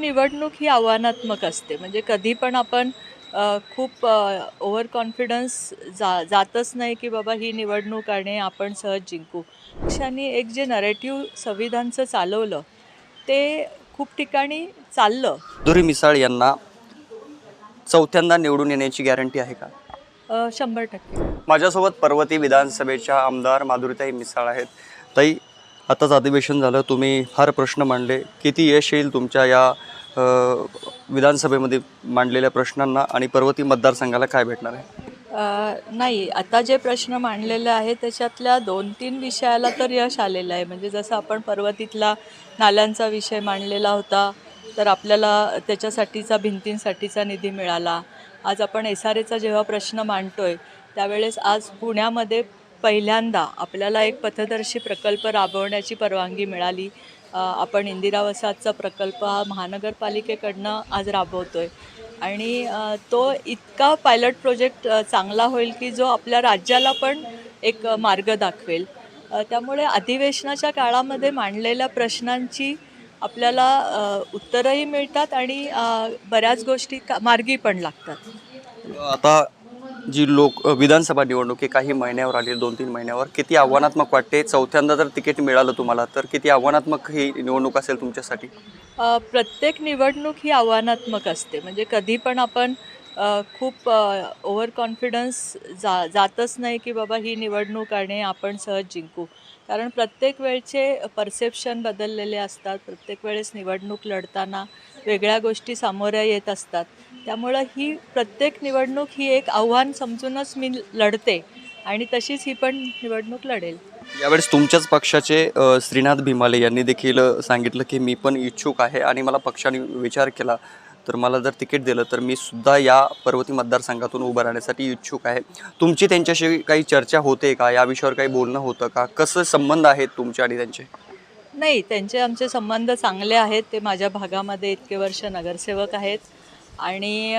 निवडणूक ही आव्हानात्मक असते. म्हणजे कधी पण आपण खूप ओव्हर कॉन्फिडन्स जा जातच नाही की बाबा ही निवडणूक आणि आपण सहज जिंकू. पक्षांनी एक जे नरेटिव्ह संविधानचं चालवलं ते खूप ठिकाणी चाललं. माधुरी मिसाळ यांना चौथ्यांदा निवडून येण्याची गॅरंटी आहे का? शंभर टक्के. माझ्यासोबत पर्वती विधानसभेच्या आमदार माधुरीताई मिसाळ आहेत. ताई आताच अधिवेशन झालं तुम्ही फार प्रश्न मांडले. किती यश येईल तुमच्या या विधानसभेमध्ये मांडलेल्या प्रश्नांना आणि पर्वती मतदारसंघाला काय भेटणार आहे? नाही आता जे प्रश्न मांडलेले आहेत त्याच्यातल्या दोन तीन विषयाला तर यश आलेलं आहे. म्हणजे जसं आपण पर्वतीतला नाल्यांचा विषय मांडलेला होता तर आपल्याला त्याच्यासाठीचा भिंतींसाठीचा निधी मिळाला. आज आपण एस आर एचा जेव्हा प्रश्न मांडतो आहे त्यावेळेस आज पुण्यामध्ये पहिल्यांदा आपल्याला एक पथदर्शी प्रकल्प राबवण्याची परवानगी मिळाली. आपण इंदिरा वसाहतचा प्रकल्प हा महानगरपालिकेकडनं आज राबवतो आहे आणि तो इतका पायलट प्रोजेक्ट चांगला होईल की जो आपल्या राज्याला पण एक मार्ग दाखवेल. त्यामुळे अधिवेशनाच्या काळामध्ये मांडलेल्या प्रश्नांची आपल्याला उत्तरंही मिळतात आणि बऱ्याच गोष्टी का मार्गी पण लागतात. आता जी लोक विधानसभा निवडणूक आहे काही महिन्यावर आली दोन तीन महिन्यावर किती आव्हानात्मक वाटते? चौथ्यांदा जर तिकीट मिळालं तुम्हाला तर किती आव्हानात्मक ही निवडणूक असेल तुमच्यासाठी? प्रत्येक निवडणूक ही आव्हानात्मक असते. म्हणजे कधी पण आपण खूप ओव्हर कॉन्फिडन्स जा जातच नाही की बाबा ही निवडणूक आणि आपण सहज जिंकू. कारण प्रत्येक वेळचे परसेप्शन बदललेले असतात. प्रत्येक वेळेस निवडणूक लढताना वेगळ्या गोष्टी सामोऱ्या येत असतात. त्यामुळं ही प्रत्येक निवडणूक ही एक आव्हान समजूनच मी लढते आणि तशीच ही पण निवडणूक लढेल. यावेळेस तुमच्याच पक्षाचे अ, श्रीनाथ भीमाले यांनी देखील अ, सांगितलं की मी पण इच्छुक आहे आणि मला पक्षाने विचार केला. तर मला जर तिकीट दिलं तर मी सुद्धा या पर्वती मतदारसंघातून उभं राहण्यासाठी इच्छुक आहे. तुमची त्यांच्याशी काही चर्चा होते का? या विषयावर काही बोलणं होतं का? कसं संबंध आहेत तुमचे आणि त्यांचे? नाही त्यांचे आमचे संबंध चांगले आहेत. ते माझ्या भागामध्ये इतके वर्ष नगरसेवक आहेत. आणि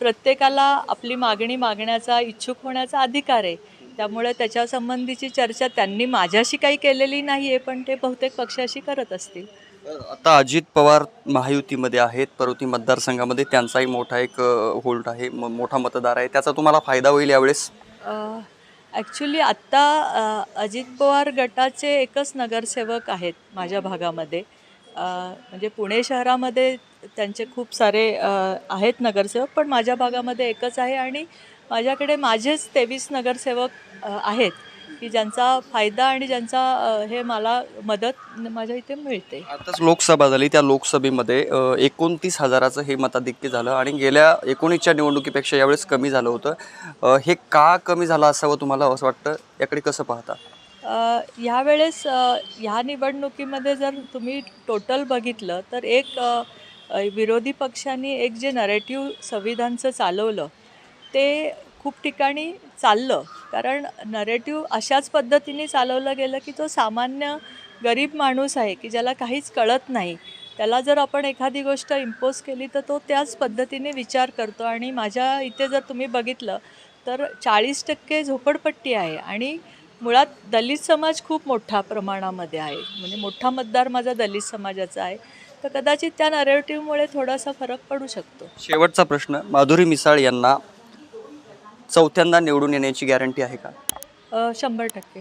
प्रत्येकाला आपली मागणी मागण्याचा इच्छुक होण्याचा अधिकार आहे. त्यामुळे त्याच्या संबंधीची चर्चा त्यांनी माझ्याशी काही केलेली नाही आहे पण ते बहुतेक पक्षाशी करत असतील. आता अजित पवार महायुतीमध्ये आहेत पर्वती मतदारसंघामध्ये त्यांचाही मोठा एक होल्ड आहे मोठा मतदार आहे. त्याचा तुम्हाला फायदा होईल यावेळेस? ॲक्च्युली आत्ता अजित पवार गटाचे एकच नगरसेवक आहेत माझ्या भागामध्ये. म्हणजे पुणे शहरामध्ये त्यांचे खूप सारे आहेत नगरसेवक पण माझ्या भागामध्ये एकच आहे आणि माझ्याकडे माझेच तेवीस नगरसेवक आहेत की ज्यांचा फायदा आणि ज्यांचा हे मला मदत माझ्या इथे मिळते. आताच लोकसभा झाली त्या लोकसभेमध्ये एकोणतीस हजाराचं हे मताधिक्य झालं आणि गेल्या एकोणीसच्या निवडणुकीपेक्षा यावेळेस कमी झालं होतं. हे का कमी झालं असावं तुम्हाला असं वाटतं? याकडे कसं पाहता? ह्यावेळेस ह्या निवडणुकीमध्ये जर तुम्ही टोटल बघितलं तर एक विरोधी पक्षांनी एक जे नरेटिव्ह संविधानचं चालवलं ते खूप ठिकाणी चाललं. कारण नरेटिव्ह अशाच पद्धतीने चालवलं गेलं की तो सामान्य गरीब माणूस आहे की ज्याला काहीच कळत नाही. त्याला जर आपण एखादी गोष्ट इम्पोज केली तर तो त्याच पद्धतीने विचार करतो. आणि माझ्या इथे जर तुम्ही बघितलं तर चाळीस टक्के झोपडपट्टी आहे आणि मुळात दलित समाज खूप मोठ्या प्रमाणामध्ये आहे. म्हणजे मोठा मतदार माझा दलित समाजाचा आहे. तर कदाचित त्या नरेटिव्हमुळे थोडासा फरक पडू शकतो. शेवटचा प्रश्न माधुरी मिसाळ यांना चौथ्यांदा निवडून येण्याची गॅरंटी आहे का? शंभर टक्के.